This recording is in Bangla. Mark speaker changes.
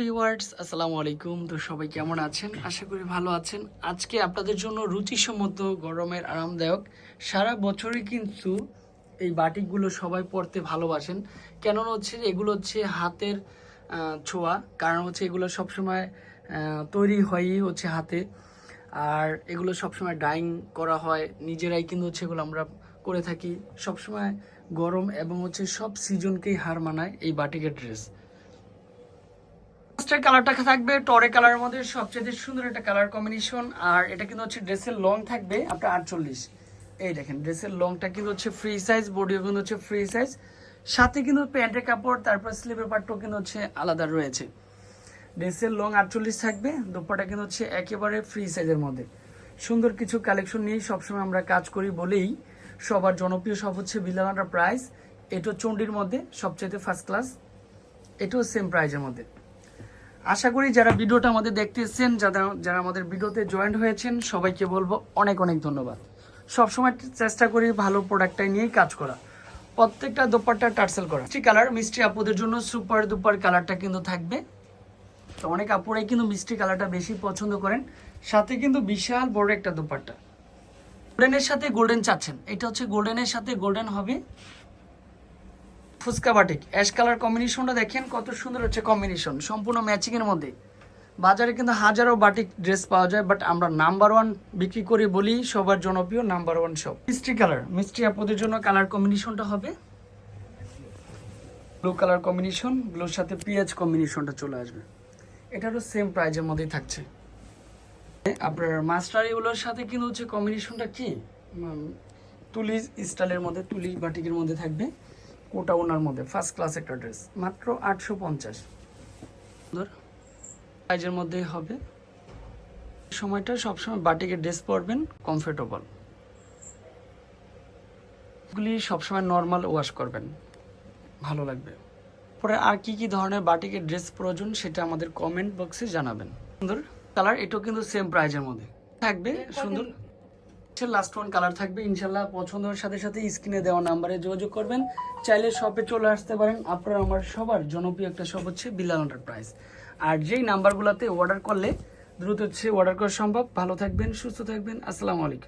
Speaker 1: ভিউয়ার্স আসসালামু আলাইকুম। তো সবাই কেমন আছেন? আশা করি ভালো আছেন। আজকে আপনাদের জন্য রুচিসম্মত, গরমের আরামদায়ক, সারা বছরই কিন্তু এই বাটিকগুলো সবাই পরতে ভালোবাসেন। কেননা হচ্ছে এগুলো হচ্ছে হাতের ছোঁয়া। কারণ হচ্ছে এগুলো সবসময় তৈরি হয়ই হচ্ছে হাতে। আর এগুলো সবসময় ডাইং করা হয়। নিজেরাই কিন্তু হচ্ছে এগুলো আমরা করে থাকি। সবসময় গরম এবং হচ্ছে সব সিজনকেই হার মানায় এই বাটিকের ড্রেস ফার্স্টের কালারটা থাকবে টরে কালারের মধ্যে সবচেয়ে সুন্দর একটা কালার কম্বিনেশন আর এটা কিন্তু হচ্ছে ড্রেসের লং থাকবে আপনার আটচল্লিশ। এই দেখেন ড্রেসের লংটা কিন্তু হচ্ছে ফ্রি সাইজ বডিও কিন্তু হচ্ছে ফ্রি সাইজ সাথে কিন্তু প্যান্টের কাপড়, তারপর স্লিপের পার্টটাও কিন্তু হচ্ছে আলাদা রয়েছে। ড্রেসের লং আটচল্লিশ থাকবে, দোপাটা কিন্তু হচ্ছে একেবারে ফ্রি সাইজের মধ্যে। সুন্দর কিছু কালেকশন নিয়েই সবসময় আমরা কাজ করি বলেই সবার জনপ্রিয় সব হচ্ছে বিলানাটা প্রাইস এটা চণ্ডীর মধ্যে সবচেয়ে ফার্স্ট ক্লাস এটাও সেম প্রাইজের মধ্যে। আশা করি যারা ভিডিওটা আমাদের দেখতে এসেছেন, যারা যারা আমাদের ভিডিওতে জয়েন্ট হয়েছেন, সবাইকে বলব অনেক অনেক ধন্যবাদ। সবসময় চেষ্টা করি ভালো প্রোডাক্টটাই নিয়েই কাজ করা। প্রত্যেকটা দোপাট্টা টার্সেল করা। মিষ্টি কালার মিষ্টি আপুদের জন্য সুপার দুপার কালারটা কিন্তু থাকবে। তো অনেক আপুরাই কিন্তু মিষ্টি কালারটা বেশি পছন্দ করেন। সাথে কিন্তু বিশাল বড় একটা দোপাট্টা। গোল্ডেনের সাথে গোল্ডেন চাচ্ছেন। এটা হচ্ছে গোল্ডেনের সাথে গোল্ডেন হবে। ফুচকা বাটিক অ্যাশ কালার কম্বিনেশনটা দেখেন কত সুন্দর হচ্ছে কম্বিনেশন সম্পূর্ণ ম্যাচিংয়ের মধ্যে। বাজারে কিন্তু হাজারো বাটিক ড্রেস পাওয়া যায় বাট আমরা নাম্বার ওয়ান বিক্রি করি বলি সবার জনপ্রিয় নাম্বার ওয়ান শপ মিষ্টি কালার। মিষ্টি আপুদের জন্য কালার কম্বিনেশনটা হবে। ব্লু কালার কম্বিনেশন ব্লুর সাথে পিএইচ কম্বিনেশনটা চলে আসবে। এটারও সেম প্রাইজের মধ্যেই থাকছে। আপনার মাস্টার এগুলোর সাথে কিন্তু হচ্ছে কম্বিনেশনটা কি? তুলি স্টাইলের মধ্যে, তুলি বাটিকের মধ্যে থাকবে। কোটা ওনার মধ্যে ফার্স্ট ক্লাস একটা ড্রেস মাত্র আটশো পঞ্চাশ। সুন্দর। প্রাইজের মধ্যে হবে। সময়টা সবসময় বাটিকের ড্রেস পরবেন কমফোর্টেবল গুলি সবসময় নর্মাল ওয়াশ করবেন। ভালো লাগবে। পরে আর কি কি ধরনের বাটিকের ড্রেস প্রয়োজন সেটা আমাদের কমেন্ট বক্সে জানাবেন। সুন্দর। কালার এটাও কিন্তু সেম প্রাইজের মধ্যে। থাকবে সুন্দর। লাস্ট ওয়ান কালার থাকবে। ইনশাল্লাহ পছন্দের সাথে সাথে স্ক্রিনে দেওয়া নাম্বারে যোগাযোগ করবেন। চাইলে শপে চলে আসতে পারেন। আপনারা আমার সবার জনপ্রিয় একটা শপ হচ্ছে বিলাল এন্টারপ্রাইজ আর যেই নাম্বারগুলোতে অর্ডার করলে দ্রুত হচ্ছে অর্ডার করা সম্ভব। ভালো থাকবেন, সুস্থ থাকবেন। আসসালামু আলাইকুম।